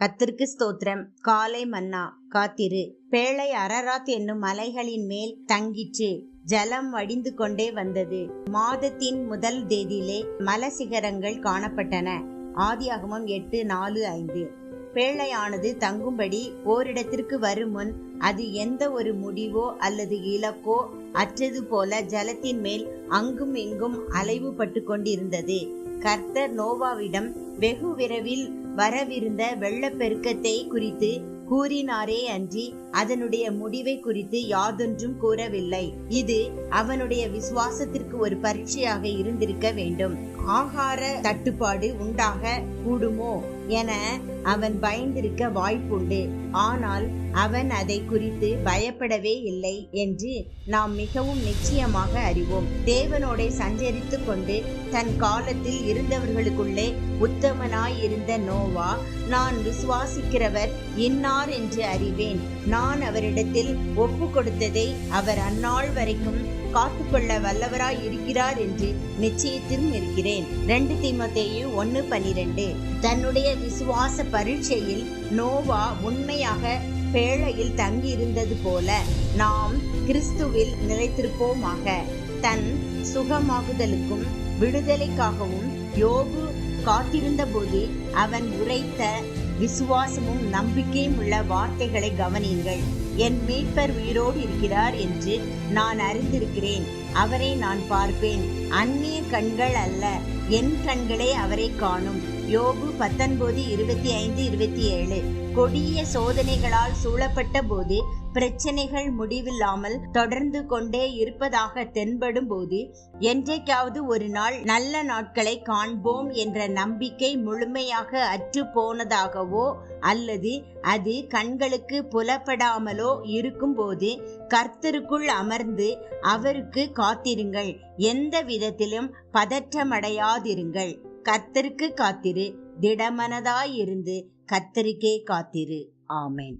கத்திற்கு ஸ்தோத்திரம். காலை மன்னா காத்திரு. பேழை அரராத் என்னும் மலைகளின் மேல் தங்கிற்று. ஜலம் வடிந்து கொண்டே வந்தது. மாதத்தின் முதல் தேதியிலே மலசிகரங்கள் காணப்பட்டன. ஆதியாகமம் எட்டு நாலு ஐந்து. பேழையானது தங்கும்படி ஓரிடத்திற்கு வரும் முன் அது எந்த ஒரு முடிவோ அல்லது இலக்கோ அற்றது போல ஜலத்தின் மேல் அங்கும் இங்கும் அலைவுபட்டு கொண்டிருந்தது. கர்த்தர் நோவாவிடம் வெகு விரைவில் வரவிருந்த வெள்ளப்பெருக்கத்தை குறித்து கூறினாரே அன்றி அதனுடைய முடிவை குறித்து யாதொன்றும் கூறவில்லை. இது அவனுடைய விசுவாசத்திற்கு ஒரு பரீட்சையாக இருந்திருக்க வேண்டும். ஆகார தட்டுப்பாடு உண்டாக கூடுமோ என அவன் பயந்திருக்க வாய்ப்புண்டு. ஆனால் அவன் அதை குறித்து பயப்படவே இல்லை என்று நாம் மிகவும் நிச்சயமாக அறிவோம். தேவனோட சஞ்சரித்து கொண்டு தன் காலத்தில் இருந்தவர்களுக்குள்ளே உத்தமனாய் இருந்த நோவா நான் விசுவாசிக்கிறவர் இன்னார் என்று அறிவேன். நான் அவரிடத்தில் ஒப்பு கொடுத்ததை அவர் அந்நாள் வரைக்கும் காத்துக்கொள்ள வல்லவராய் இருக்கிறார் என்று நிச்சயத்திலும் இருக்கிறேன். ரெண்டு தீமத்தேயு ஒன்று பனிரெண்டு. தன்னுடைய விசுவாச பரீட்சையில் நோவா உண்மையாக பேழையில் தங்கியிருந்தது போல நாம் கிறிஸ்துவில் நிலைத்திருப்போமாக. தன் சுகமாகுதலுக்கும் விடுதலைக்காகவும் யோபு காத்திருந்த போது அவன் உரைத்த விசுவாசமும் நம்பிக்கையும் உள்ள வார்த்தைகளை கவனியுங்கள். என் மீட்பர் உயிரோடு இருக்கிறார் என்று நான் அறிந்திருக்கிறேன். அவரை நான் பார்ப்பேன். அந்நிய கண்கள் அல்ல என் கண்களே அவரை காணும். யோபு பத்தொன்பது இருபத்தி ஐந்து இருபத்தி ஏழு கொடிய சோதனைகளால் சூழப்பட்ட போது பிரச்சனைகள் முடிவில்லாமல் தொடர்ந்து கொண்டே இருப்பதாக தென்படும் போது என்றைக்காவது ஒரு நாள் நல்ல நாட்களை காண்போம் என்ற நம்பிக்கை முழுமையாக அற்று போனதாகவோ அல்லது அது கண்களுக்கு புலப்படாமலோ இருக்கும்போது கர்த்தருக்குள் அமர்ந்து அவருக்கு காத்திருங்கள். எந்த விதத்திலும் பதற்றமடையாதிருங்கள். கத்தருக்கு காத்திரு. திடமனதாயிருந்து கத்தருக்கே காத்திரு. ஆமேன்.